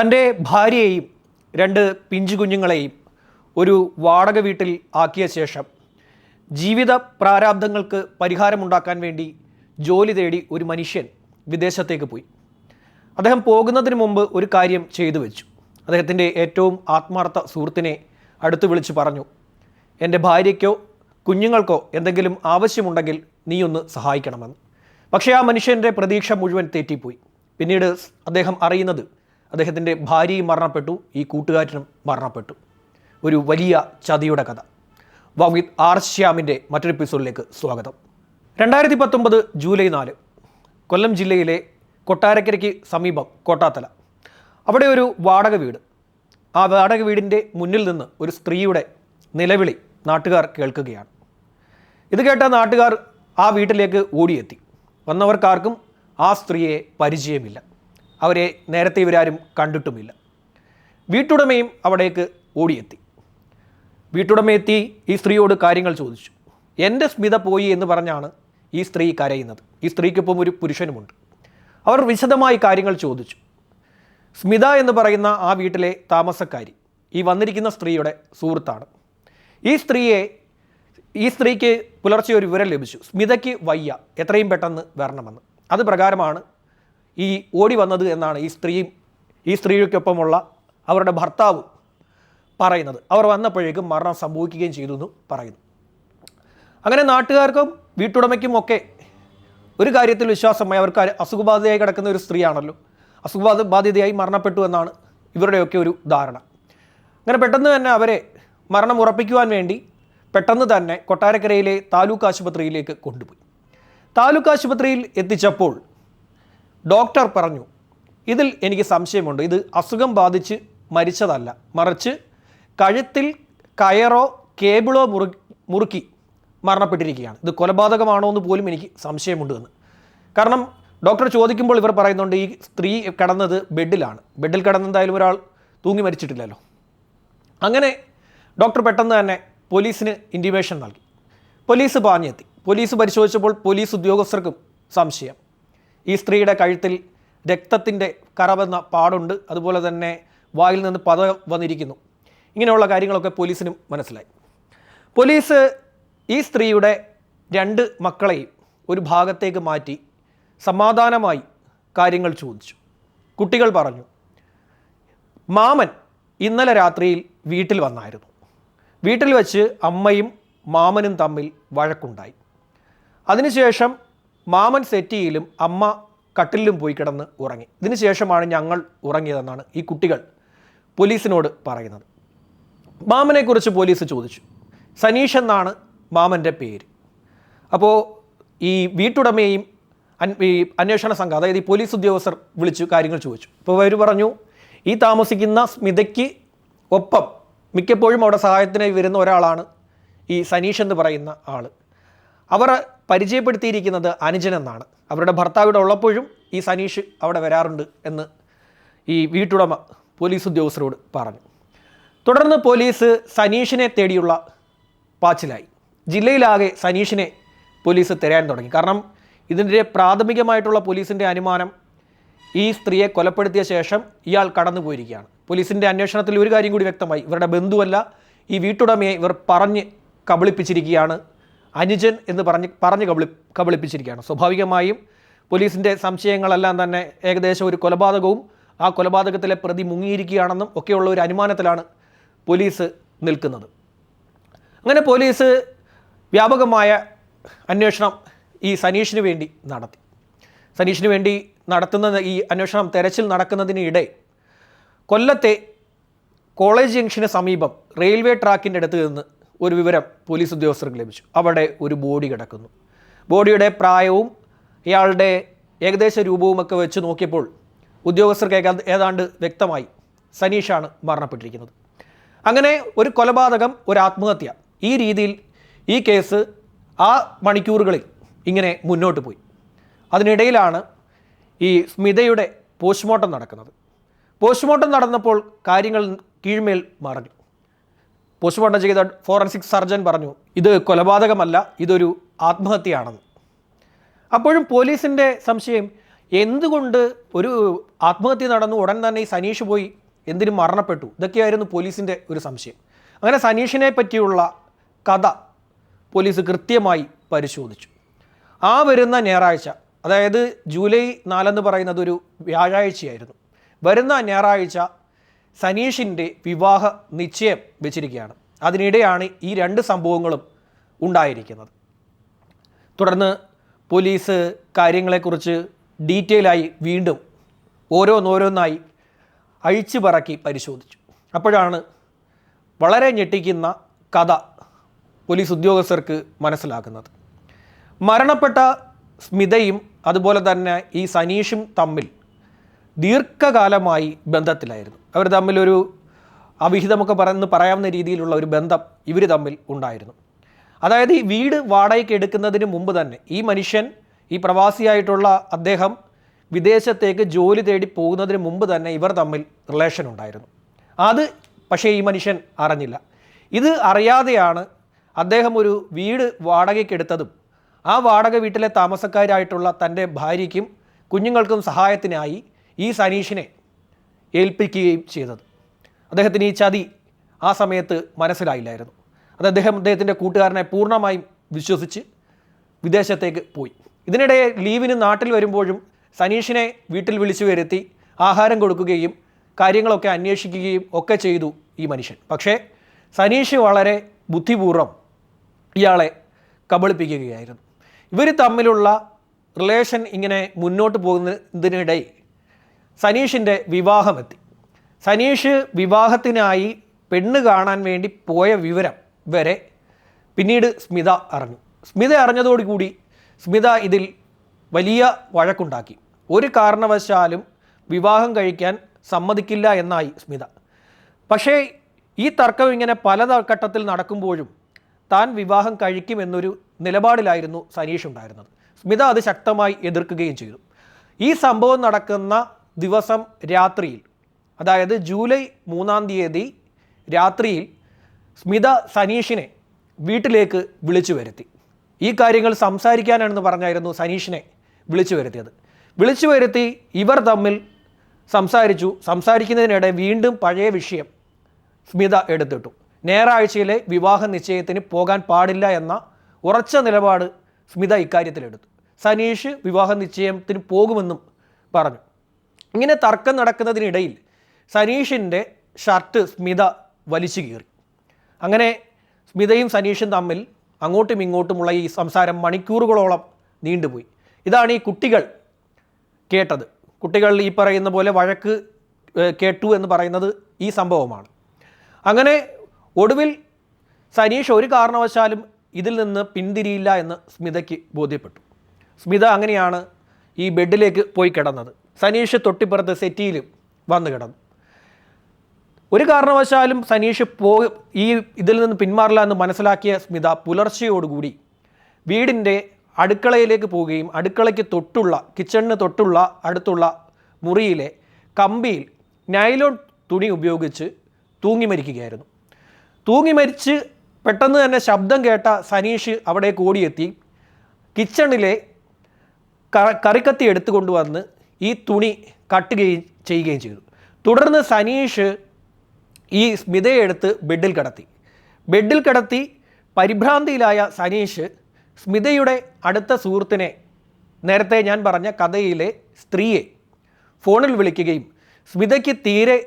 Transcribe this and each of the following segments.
തന്റെ ഭാര്യയെയും രണ്ട് പിഞ്ചു കുഞ്ഞുങ്ങളെയും ഒരു വാടക വീട്ടിൽ ആക്കിയ ശേഷം ജീവിത പ്രാരാബ്ദങ്ങൾക്ക് പരിഹാരമുണ്ടാക്കാൻ വേണ്ടി ജോലി തേടി ഒരു മനുഷ്യൻ വിദേശത്തേക്ക് പോയി. അദ്ദേഹം പോകുന്നതിന് മുമ്പ് ഒരു കാര്യം ചെയ്തു വെച്ചു. അദ്ദേഹത്തിന്റെ ഏറ്റവും ആത്മാർത്ഥ സുഹൃത്തിനെ അടുത്ത് വിളിച്ച് പറഞ്ഞു എന്റെ ഭാര്യയ്ക്കോ കുഞ്ഞുങ്ങൾക്കോ എന്തെങ്കിലും ആവശ്യമുണ്ടെങ്കിൽ നീ ഒന്ന് സഹായിക്കണമെന്ന്. പക്ഷേ ആ മനുഷ്യന്റെ പ്രതീക്ഷ മുഴുവൻ തെറ്റിപ്പോയി. പിന്നീട് അദ്ദേഹം അറിയുന്നത് അദ്ദേഹത്തിന്റെ ഭാര്യയും മരണപ്പെട്ടു ഈ കൂട്ടുകാരനും മരണപ്പെട്ടു. ഒരു വലിയ ചതിയുടെ കഥ. വവിത് ആർ ശ്യാമിന്റെ മറ്റൊരു എപ്പിസോഡിലേക്ക് സ്വാഗതം. രണ്ടായിരത്തി പത്തൊമ്പത് ജൂലൈ നാല് കൊല്ലം ജില്ലയിലെ കൊട്ടാരക്കരയ്ക്ക് സമീപം കോട്ടാത്തല. അവിടെ ഒരു വാടക വീട്. ആ വാടക വീടിന്റെ മുന്നിൽ നിന്ന് ഒരു സ്ത്രീയുടെ നിലവിളി നാട്ടുകാർ കേൾക്കുകയാണ്. ഇത് കേട്ട നാട്ടുകാർ ആ വീട്ടിലേക്ക് ഓടിയെത്തി. വന്നവർക്കാർക്കും ആ സ്ത്രീയെ പരിചയമില്ല. അവരെ നേരത്തെ ഇവരാരും കണ്ടിട്ടുമില്ല. വീട്ടുടമയും അവിടേക്ക് ഓടിയെത്തി. വീട്ടുടമയെത്തി ഈ സ്ത്രീയോട് കാര്യങ്ങൾ ചോദിച്ചു. എന്റെ സ്മിത പോയി എന്ന് പറഞ്ഞാണ് ഈ സ്ത്രീ കരയുന്നത്. ഈ സ്ത്രീക്കൊപ്പം ഒരു പുരുഷനുമുണ്ട്. അവർ വിശദമായി കാര്യങ്ങൾ ചോദിച്ചു. സ്മിത എന്ന് പറയുന്ന ആ വീട്ടിലെ താമസക്കാരി ഈ വന്നിരിക്കുന്ന സ്ത്രീയുടെ സുഹൃത്താണ്. ഈ സ്ത്രീയെ ഈ സ്ത്രീക്ക് പുലർച്ചെ ഒരു വിവരം ലഭിച്ചു. സ്മിതയ്ക്ക് വയ്യ. എത്രയും പെട്ടെന്ന് വരണമെന്ന്. അത് പ്രകാരമാണ് ഈ ഓടി വന്നത് എന്നാണ് ഈ സ്ത്രീയും ഈ സ്ത്രീക്കൊപ്പമുള്ള അവരുടെ ഭർത്താവ് പറയുന്നത്. അവർ വന്നപ്പോഴേക്കും മരണം സംഭവിക്കുകയും ചെയ്തു എന്ന് പറയുന്നു. അങ്ങനെ നാട്ടുകാർക്കും വീട്ടുടമയ്ക്കും ഒക്കെ ഒരു കാര്യത്തിൽ വിശ്വാസമായി അവർക്ക് അസുഖബാധിതയായി കിടക്കുന്ന ഒരു സ്ത്രീയാണല്ലോ. അസുഖബാധ ബാധിതയായി മരണപ്പെട്ടു എന്നാണ് ഇവരുടെയൊക്കെ ഒരു ധാരണ. അങ്ങനെ പെട്ടെന്ന് തന്നെ അവരെ മരണം ഉറപ്പിക്കുവാൻ വേണ്ടി പെട്ടെന്ന് തന്നെ കൊട്ടാരക്കരയിലെ താലൂക്ക് ആശുപത്രിയിലേക്ക് കൊണ്ടുപോയി. താലൂക്ക് ആശുപത്രിയിൽ എത്തിച്ചപ്പോൾ ഡോക്ടർ പറഞ്ഞു ഇതിൽ എനിക്ക് സംശയമുണ്ട്. ഇത് അസുഖം ബാധിച്ച് മരിച്ചതല്ല. മറിച്ച് കഴുത്തിൽ കയറോ കേബിളോ മുറു മുറുക്കി മരണപ്പെട്ടിരിക്കുകയാണ്. ഇത് കൊലപാതകമാണോ എന്ന് പോലും എനിക്ക് സംശയമുണ്ട് എന്ന്. കാരണം ഡോക്ടർ ചോദിക്കുമ്പോൾ ഇവർ പറയുന്നുണ്ട് ഈ സ്ത്രീ കിടന്നത് ബെഡിലാണ്. ബെഡിൽ കിടന്നെന്തായാലും ഒരാൾ തൂങ്ങി മരിച്ചിട്ടില്ലല്ലോ. അങ്ങനെ ഡോക്ടർ പെട്ടെന്ന് തന്നെ പോലീസിന് ഇന്റിമേഷൻ നൽകി. പോലീസ് പാഞ്ഞെത്തി. പോലീസ് പരിശോധിച്ചപ്പോൾ പോലീസ് ഉദ്യോഗസ്ഥർക്കും സംശയം. ഈ സ്ത്രീയുടെ കഴുത്തിൽ രക്തത്തിന്റെ കറവെന്ന പാടുണ്ട്. അതുപോലെ തന്നെ വായിൽ നിന്ന് പത വന്നിരിക്കുന്നു. ഇങ്ങനെയുള്ള കാര്യങ്ങളൊക്കെ പോലീസിനും മനസ്സിലായി. പോലീസ് ഈ സ്ത്രീയുടെ രണ്ട് മക്കളെയും ഒരു ഭാഗത്തേക്ക് മാറ്റി സമാധാനമായി കാര്യങ്ങൾ ചോദിച്ചു. കുട്ടികൾ പറഞ്ഞു മാമൻ ഇന്നലെ രാത്രിയിൽ വീട്ടിൽ വന്നായിരുന്നു. വീട്ടിൽ വച്ച് അമ്മയും മാമനും തമ്മിൽ വഴക്കുണ്ടായി. അതിനുശേഷം മാമൻ സെറ്റിയിലും അമ്മ കട്ടിലും പോയി കിടന്ന് ഉറങ്ങി. ഇതിനുശേഷമാണ് ഞങ്ങൾ ഉറങ്ങിയതെന്നാണ് ഈ കുട്ടികൾ പോലീസിനോട് പറയുന്നത്. മാമനെക്കുറിച്ച് പോലീസ് ചോദിച്ചു. സനീഷ് എന്നാണ് മാമന്റെ പേര്. അപ്പോൾ ഈ വീട്ടുടമയെയും അൻ- ഈ അന്വേഷണ സംഘം അതായത് ഈ പോലീസ് ഉദ്യോഗസ്ഥർ വിളിച്ചു കാര്യങ്ങൾ ചോദിച്ചു. അപ്പോൾ അവർ പറഞ്ഞു ഈ താമസിക്കുന്ന സ്മിതയ്ക്ക് ഒപ്പം മിക്കപ്പോഴും അവിടെ സഹായത്തിനായി വരുന്ന ഒരാളാണ് ഈ സനീഷ് എന്ന് പറയുന്ന ആൾ അവർ പരിചയപ്പെടുത്തിയിരിക്കുന്നത് അനുജൻ എന്നാണ്. അവരുടെ ഭർത്താവിടെ ഉള്ളപ്പോഴും ഈ സനീഷ് അവിടെ വരാറുണ്ട് എന്ന് ഈ വീട്ടുടമ പോലീസ് ഉദ്യോഗസ്ഥരോട് പറഞ്ഞു. തുടർന്ന് പോലീസ് സനീഷിനെ തേടിയുള്ള പാച്ചിലായി. ജില്ലയിലാകെ സനീഷിനെ പോലീസ് തിരയാൻ തുടങ്ങി. കാരണം ഇതിന്റെ പ്രാഥമികമായിട്ടുള്ള പോലീസിന്റെ അനുമാനം ഈ സ്ത്രീയെ കൊലപ്പെടുത്തിയ ശേഷം ഇയാൾ കടന്നുപോയിരിക്കുകയാണ്. പോലീസിന്റെ അന്വേഷണത്തിൽ ഒരു കാര്യം കൂടി വ്യക്തമായി. ഇവരുടെ ബന്ധുവല്ല ഈ വീട്ടുടമയെ ഇവർ പറഞ്ഞ് കബളിപ്പിച്ചിരിക്കുകയാണ് അനുജൻ എന്ന് പറഞ്ഞ് പറഞ്ഞ് കബളി കബളിപ്പിച്ചിരിക്കുകയാണ്. സ്വാഭാവികമായും പോലീസിന്റെ സംശയങ്ങളെല്ലാം തന്നെ ഏകദേശം ഒരു കൊലപാതകവും ആ കൊലപാതകത്തിലെ പ്രതി മുങ്ങിയിരിക്കുകയാണെന്നും ഒക്കെയുള്ള ഒരു അനുമാനത്തിലാണ് പോലീസ് നിൽക്കുന്നത്. അങ്ങനെ പോലീസ് വ്യാപകമായ അന്വേഷണം ഈ സനീഷിന് വേണ്ടി നടത്തി. സനീഷിന് വേണ്ടി നടത്തുന്ന ഈ അന്വേഷണം തെരച്ചിൽ നടക്കുന്നതിനിടെ കൊല്ലത്തെ കോളേജ് ജംഗ്ഷന് സമീപം റെയിൽവേ ട്രാക്കിന്റെ അടുത്ത് നിന്ന് ഒരു വിവരം പോലീസ് ഉദ്യോഗസ്ഥർക്ക് ലഭിച്ചു. അവിടെ ഒരു ബോഡി കിടക്കുന്നു. ബോഡിയുടെ പ്രായവും ഇയാളുടെ ഏകദേശ രൂപവും ഒക്കെ വെച്ച് നോക്കിയപ്പോൾ ഉദ്യോഗസ്ഥർക്ക് ഏതാണ്ട് വ്യക്തമായി സനീഷാണ് മരണപ്പെട്ടിരിക്കുന്നത്. അങ്ങനെ ഒരു കൊലപാതകം ഒരു ആത്മഹത്യ ഈ രീതിയിൽ ഈ കേസ് ആ മണിക്കൂറുകളിൽ ഇങ്ങനെ മുന്നോട്ട് പോയി. അതിനിടയിലാണ് ഈ സ്മിതയുടെ പോസ്റ്റ്മോർട്ടം നടക്കുന്നത്. പോസ്റ്റ്മോർട്ടം നടന്നപ്പോൾ കാര്യങ്ങൾ കീഴ്മേൽ മറഞ്ഞു. പോസ്റ്റ്മോർട്ടം ചെയ്ത ഫോറൻസിക് സർജൻ പറഞ്ഞു ഇത് കൊലപാതകമല്ല ഇതൊരു ആത്മഹത്യയാണെന്ന്. അപ്പോഴും പോലീസിന്റെ സംശയം എന്തുകൊണ്ട് ഒരു ആത്മഹത്യ നടന്നു ഉടൻ തന്നെ ഈ സനീഷ് പോയി? എന്തിനും മരണപ്പെട്ടു. ഇതൊക്കെയായിരുന്നു പോലീസിന്റെ ഒരു സംശയം. അങ്ങനെ സനീഷിനെ പറ്റിയുള്ള കഥ പോലീസ് കൃത്യമായി പരിശോധിച്ചു. ആ വരുന്ന ഞായറാഴ്ച അതായത് ജൂലൈ നാലെന്ന് പറയുന്നത് ഒരു വ്യാഴാഴ്ചയായിരുന്നു. വരുന്ന ഞായറാഴ്ച സനീഷിന്റെ വിവാഹ നിശ്ചയം വെച്ചിരിക്കുകയാണ്. അതിനിടെയാണ് ഈ രണ്ട് സംഭവങ്ങളും ഉണ്ടായിരിക്കുന്നത്. തുടർന്ന് പോലീസ് കാര്യങ്ങളെക്കുറിച്ച് ഡീറ്റെയിൽ ആയി വീണ്ടും ഓരോന്നോരോന്നായി അഴിച്ചു പറക്കി പരിശോധിച്ചു. അപ്പോഴാണ് വളരെ ഞെട്ടിക്കുന്ന കഥ പോലീസ് ഉദ്യോഗസ്ഥർക്ക് മനസ്സിലാക്കുന്നത് മരണപ്പെട്ട സ്മിതയും അതുപോലെ തന്നെ ഈ സനീഷും തമ്മിൽ ദീർഘകാലമായി ബന്ധത്തിലായിരുന്നു. അവർ തമ്മിലൊരു അവിഹിതമൊക്കെ പറയുന്ന പറയാവുന്ന രീതിയിലുള്ള ഒരു ബന്ധം ഇവർ തമ്മിൽ ഉണ്ടായിരുന്നു. അതായത് ഈ വീട് വാടകയ്ക്ക് എടുക്കുന്നതിന് മുമ്പ് തന്നെ ഈ മനുഷ്യൻ ഈ പ്രവാസിയായിട്ടുള്ള അദ്ദേഹം വിദേശത്തേക്ക് ജോലി തേടി പോകുന്നതിന് മുമ്പ് തന്നെ ഇവർ തമ്മിൽ റിലേഷൻ ഉണ്ടായിരുന്നു. അത് പക്ഷേ ഈ മനുഷ്യൻ അറിഞ്ഞില്ല. ഇത് അറിയാതെയാണ് അദ്ദേഹം ഒരു വീട് വാടകയ്ക്ക് എടുത്തതും ആ വാടക വീട്ടിലെ താമസക്കാരായിട്ടുള്ള തന്റെ ഭാര്യയ്ക്കും കുഞ്ഞുങ്ങൾക്കും സഹായത്തിനായി ഈ സനീഷിനെ ഏൽപ്പിക്കുകയും ചെയ്തത്. അദ്ദേഹത്തിന് ഈ ചതി ആ സമയത്ത് മനസ്സിലായില്ലായിരുന്നു. അത് അദ്ദേഹം അദ്ദേഹത്തിന്റെ കൂട്ടുകാരനെ പൂർണമായും വിശ്വസിച്ച് വിദേശത്തേക്ക് പോയി. ഇതിനിടെ ലീവിന് നാട്ടിൽ വരുമ്പോഴും സനീഷിനെ വീട്ടിൽ വിളിച്ചു വരുത്തി ആഹാരം കൊടുക്കുകയും കാര്യങ്ങളൊക്കെ അന്വേഷിക്കുകയും ഒക്കെ ചെയ്തു ഈ മനുഷ്യൻ. പക്ഷേ സനീഷ് വളരെ ബുദ്ധിപൂർവം ഇയാളെ കബളിപ്പിക്കുകയായിരുന്നു. ഇവർ തമ്മിലുള്ള റിലേഷൻ ഇങ്ങനെ മുന്നോട്ട് പോകുന്നതിനിടയിൽ സനീഷിന്റെ വിവാഹമെത്തി. സനീഷ് വിവാഹത്തിനായി പെണ്ണ് കാണാൻ വേണ്ടി പോയ വിവരം വരെ പിന്നീട് സ്മിത അറിഞ്ഞു. സ്മിത അറിഞ്ഞതോടുകൂടി സ്മിത ഇതിൽ വലിയ വഴക്കുണ്ടാക്കി. ഒരു കാരണവശാലും വിവാഹം കഴിക്കാൻ സമ്മതിക്കില്ല എന്നായി സ്മിത. പക്ഷേ ഈ തർക്കം ഇങ്ങനെ പല ഘട്ടത്തിൽ നടക്കുമ്പോഴും താൻ വിവാഹം കഴിക്കുമെന്നൊരു നിലപാടിലായിരുന്നു സനീഷ് ഉണ്ടായിരുന്നത്. സ്മിത അത് ശക്തമായി എതിർക്കുകയും ചെയ്തു. ഈ സംഭവം നടക്കുന്ന ദിവസം രാത്രിയിൽ. അതായത് ജൂലൈ മൂന്നാം തീയതി രാത്രിയിൽ സ്മിത സനീഷിനെ വീട്ടിലേക്ക് വിളിച്ചു വരുത്തി. ഈ കാര്യങ്ങൾ സംസാരിക്കാനാണെന്ന് പറഞ്ഞായിരുന്നു സനീഷിനെ വിളിച്ചു വരുത്തിയത്. വിളിച്ചു വരുത്തി ഇവർ തമ്മിൽ സംസാരിച്ചു. സംസാരിക്കുന്നതിനിടെ വീണ്ടും പഴയ വിഷയം സ്മിത എടുത്തിട്ടു. ഞായറാഴ്ചയിലെ വിവാഹ നിശ്ചയത്തിന് പോകാൻ പാടില്ല എന്ന ഉറച്ച നിലപാട് സ്മിത ഇക്കാര്യത്തിലെടുത്തു. സനീഷ് വിവാഹ നിശ്ചയത്തിന് പോകുമെന്നും പറഞ്ഞു. ഇങ്ങനെ തർക്കം നടക്കുന്നതിനിടയിൽ സനീഷിന്റെ ഷർട്ട് സ്മിത വലിച്ചു കീറി. അങ്ങനെ സ്മിതയും സനീഷും തമ്മിൽ അങ്ങോട്ടും ഇങ്ങോട്ടുമുള്ള ഈ സംസാരം മണിക്കൂറുകളോളം നീണ്ടുപോയി. ഇതാണ് ഈ കുട്ടികൾ കേട്ടത്. കുട്ടികൾ ഈ പറയുന്ന പോലെ വഴക്ക് കേട്ടു എന്ന് പറയുന്നത് ഈ സംഭവമാണ്. അങ്ങനെ ഒടുവിൽ സനീഷ് ഒരു കാരണവശാലും ഇതിൽ നിന്ന് പിന്തിരിയില്ല എന്ന് സ്മിതയ്ക്ക് ബോധ്യപ്പെട്ടു. സ്മിത അങ്ങനെയാണ് ഈ ബെഡിലേക്ക് പോയി കിടന്നത്. സനീഷ് തൊട്ടിപ്പുറത്ത് സെറ്റിയിൽ വന്നു കിടന്നു. ഒരു കാരണവശാലും സനീഷ് പോ ഈ ഇതിൽ നിന്ന് പിന്മാറില്ല എന്ന് മനസ്സിലാക്കിയ സ്മിത പുലർച്ചയോടുകൂടി വീടിന്റെ അടുക്കളയിലേക്ക് പോവുകയും അടുക്കളയ്ക്ക് തൊട്ടുള്ള കിച്ചണിന് തൊട്ടുള്ള അടുത്തുള്ള മുറിയിലെ കമ്പിയിൽ നൈലോൺ തുണി ഉപയോഗിച്ച് തൂങ്ങി മരിക്കുകയായിരുന്നു. തൂങ്ങി മരിച്ച് പെട്ടെന്ന് തന്നെ ശബ്ദം കേട്ട സനീഷ് അവിടേക്ക് ഓടിയെത്തി. കിച്ചണിലെ കറിക്കത്തി എടുത്തുകൊണ്ടുവന്ന് ഈ തുണി കട്ടുകയും ചെയ്യുകയും ചെയ്തു. തുടർന്ന് സനീഷ് ഈ സ്മിതയെ എടുത്ത് ബെഡിൽ കിടത്തി. ബെഡിൽ കിടത്തി പരിഭ്രാന്തിയിലായ സനീഷ് സ്മിതയുടെ അടുത്ത സുഹൃത്തിനെ നേരത്തെ ഞാൻ പറഞ്ഞ കഥയിലെ സ്ത്രീയെ ഫോണിൽ വിളിക്കുകയും സ്മിതയ്ക്ക് തീരെ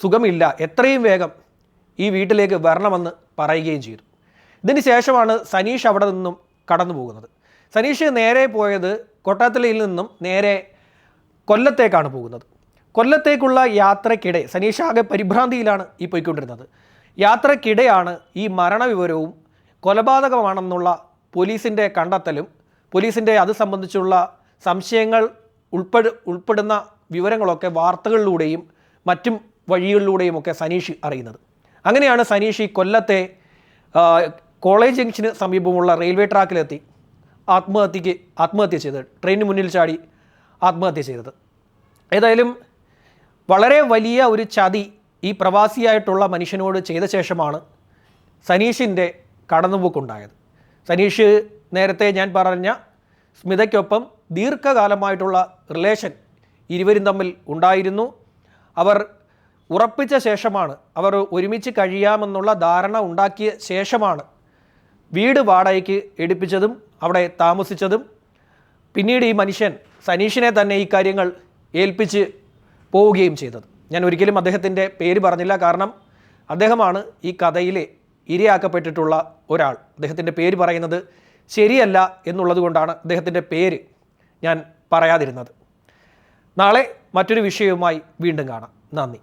സുഖമില്ല എത്രയും വേഗം ഈ വീട്ടിലേക്ക് വരണമെന്ന് പറയുകയും ചെയ്തു. ഇതിന് ശേഷമാണ് സനീഷ് അവിടെ നിന്നും കടന്നു പോകുന്നത് സനീഷ് നേരെ പോയത് കൊട്ടാത്തലയിൽ നിന്നും നേരെ കൊല്ലത്തേക്കാണ് പോകുന്നത്. കൊല്ലത്തേക്കുള്ള യാത്രക്കിടെ സനീഷ് ആകെ പരിഭ്രാന്തിയിലാണ് ഈ പോയിക്കൊണ്ടിരുന്നത്. യാത്രക്കിടെയാണ് ഈ മരണവിവരവും കൊലപാതകമാണെന്നുള്ള പോലീസിന്റെ കണ്ടെത്തലും പോലീസിന്റെ അത് സംബന്ധിച്ചുള്ള സംശയങ്ങൾ ഉൾപ്പെടു ഉൾപ്പെടുന്ന വിവരങ്ങളൊക്കെ വാർത്തകളിലൂടെയും മറ്റും വഴികളിലൂടെയും ഒക്കെ സനീഷ് അറിയുന്നത്. അങ്ങനെയാണ് സനീഷ് ഈ കൊല്ലത്തെ കോളേജ് ജംഗ്ഷന് സമീപമുള്ള റെയിൽവേ ട്രാക്കിലെത്തി. ആത്മഹത്യക്ക് ആത്മഹത്യ ചെയ്തത് ട്രെയിനിന് മുന്നിൽ ചാടി ആത്മഹത്യ ചെയ്തത്. ഏതായാലും വളരെ വലിയ ഒരു ചതി ഈ പ്രവാസിയായിട്ടുള്ള മനുഷ്യനോട് ചെയ്ത ശേഷമാണ് സനീഷിന്റെ കടന്നുപോക്കുണ്ടായത്. സനീഷ് നേരത്തെ ഞാൻ പറഞ്ഞ സ്മിതയ്ക്കൊപ്പം ദീർഘകാലമായിട്ടുള്ള റിലേഷൻ ഇരുവരും തമ്മിൽ ഉണ്ടായിരുന്നു. അവർ ഉറപ്പിച്ച ശേഷമാണ് അവർ ഒരുമിച്ച് കഴിയാമെന്നുള്ള ധാരണ ഉണ്ടാക്കിയ ശേഷമാണ് വീട് വാടകയ്ക്ക് എടുപ്പിച്ചതും അവിടെ താമസിച്ചതും. പിന്നീട് ഈ മനുഷ്യൻ സനീഷിനെ തന്നെ ഈ കാര്യങ്ങൾ ഏൽപ്പിച്ച് പോവുകയും ചെയ്തത്. ഞാൻ ഒരിക്കലും അദ്ദേഹത്തിന്റെ പേര് പറഞ്ഞില്ല. കാരണം അദ്ദേഹമാണ് ഈ കഥയിലെ ഇരയാക്കപ്പെട്ടിട്ടുള്ള ഒരാൾ. അദ്ദേഹത്തിന്റെ പേര് പറയുന്നത് ശരിയല്ല എന്നുള്ളത് കൊണ്ടാണ് അദ്ദേഹത്തിന്റെ പേര് ഞാൻ പറയാതിരുന്നത്. നാളെ മറ്റൊരു വിഷയവുമായി വീണ്ടും കാണാം. നന്ദി.